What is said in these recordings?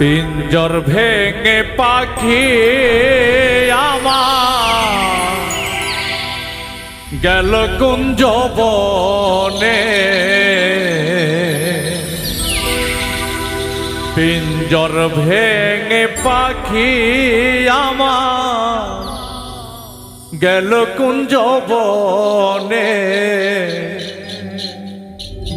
পিঞ্জর ভেঙে পাখি আমার। গেল কুঞ্জ বনে। পিঞ্জর ভেঙে পাখি আমার। গেল কুঞ্জ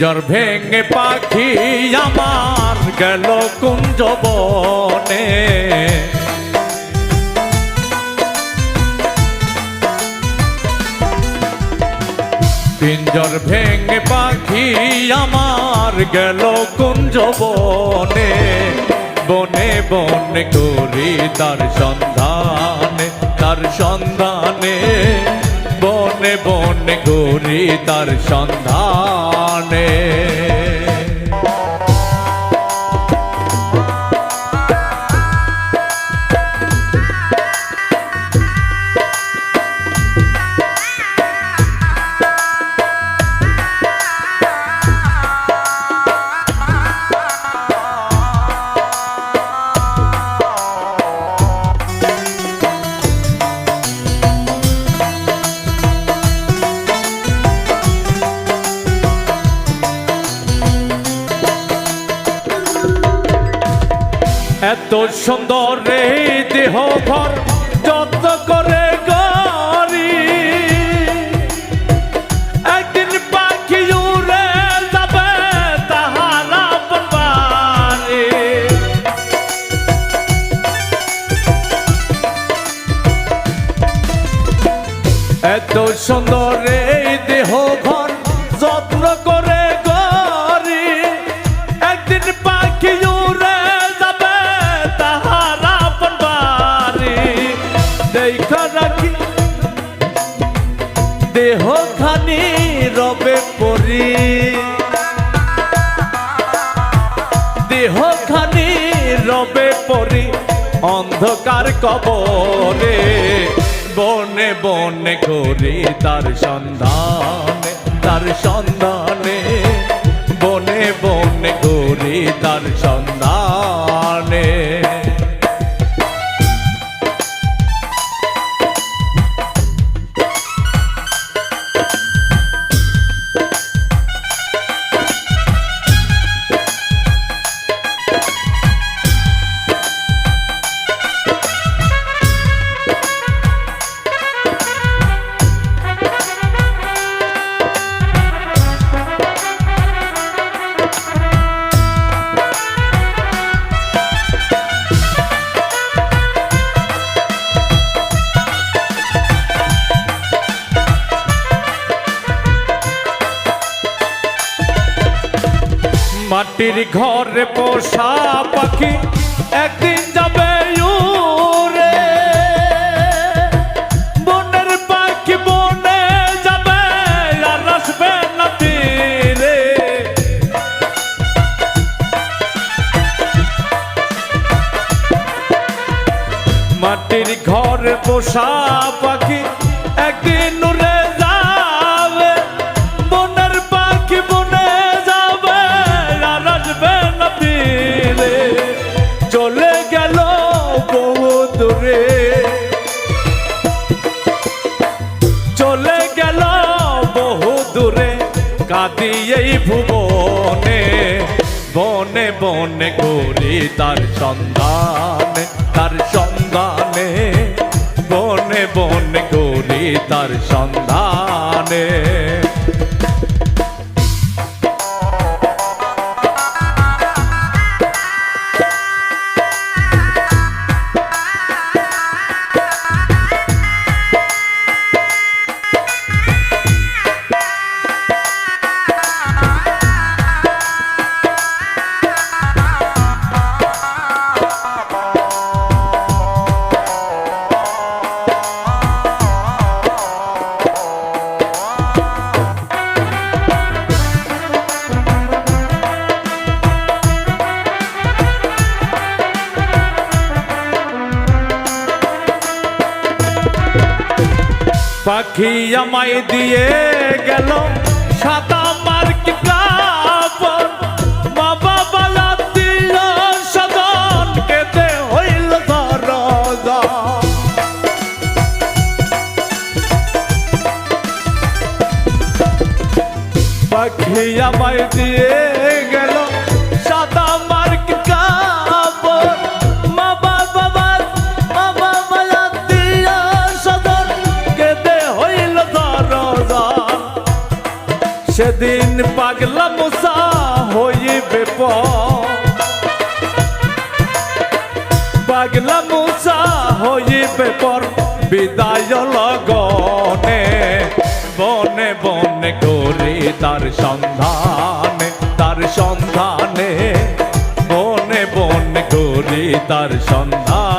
পিঞ্জর ভেঙে পাখি আমার গেল কুঞ্জ বনে পিঞ্জর ভেঙে পাখি আমার গেল কুঞ্জ বনে বনে বনে করি তার সন্ধানে তার সন্ধানে। বনে বনে গরি তার সন্ধানে। এত সুন্দর রে দেহ ভর যত্ন করে গরি একদিন পাখি উড়ে যাবে তাহারা পারে এত সুন্দর এই দেহ ঘর দেহ খানি রবে পরি। দেহ খানি রবে পরি অন্ধকার কবরে। বনে বনে করি তার সন্ধানে তার সন্ধানে। মাটির ঘরে পোষা পাখি একদিন যাবে উড়ে। মাটির ঘরে পোষা পাখি ভুবনে বনে বনে করি তার সন্ধানে তার সন্ধানে। বনে বনে করি তার সন্ধানে। পাখি আমায় দিয়ে গেল। সাদা মার্ক আমায় দিয়ে গেল সেদিন পাগলা মুসা হইবে পাগলা মুসা হইবে পর বিদায় লগনে, বনে বনে করি তার সন্ধানে তার সন্ধানে, বনে বনে করি তার সন্ধানে।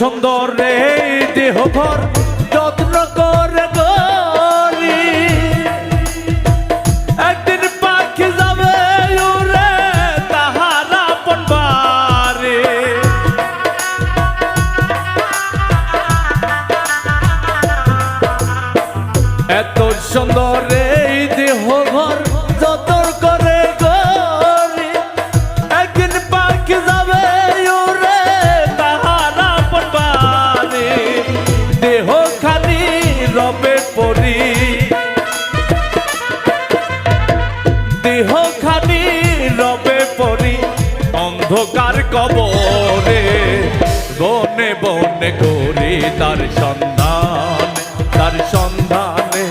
সুন্দর রে দেহ ভর যত্ন করে গরি একদিন পাখি যাবে উড়ে তাহারা পনবারে এত সুন্দর রে রবে পরি। দেহ খানি রবে পরি। অন্ধকার কবরে বনে বনে করি তার সন্ধান, তার সন্ধানে।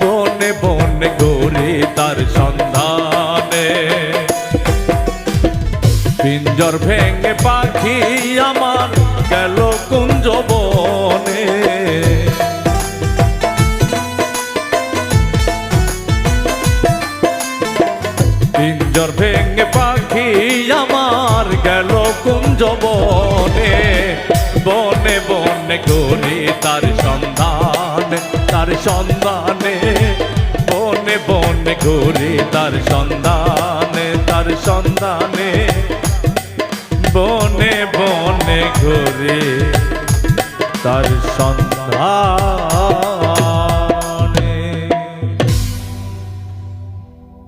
বনে বনে করি তার সন্ধানে। পিঞ্জর ভেঙে পাখি পিঞ্জর ভেঙে পাখি আমার গেল কুঞ্জ বনে। বনে বনে করি তার সন্ধান, তার সন্ধানে। বনে বনে ঘুরি তার সন্ধানে তার সন্ধানে। বনে বনে ঘুরি তার সন্ধান।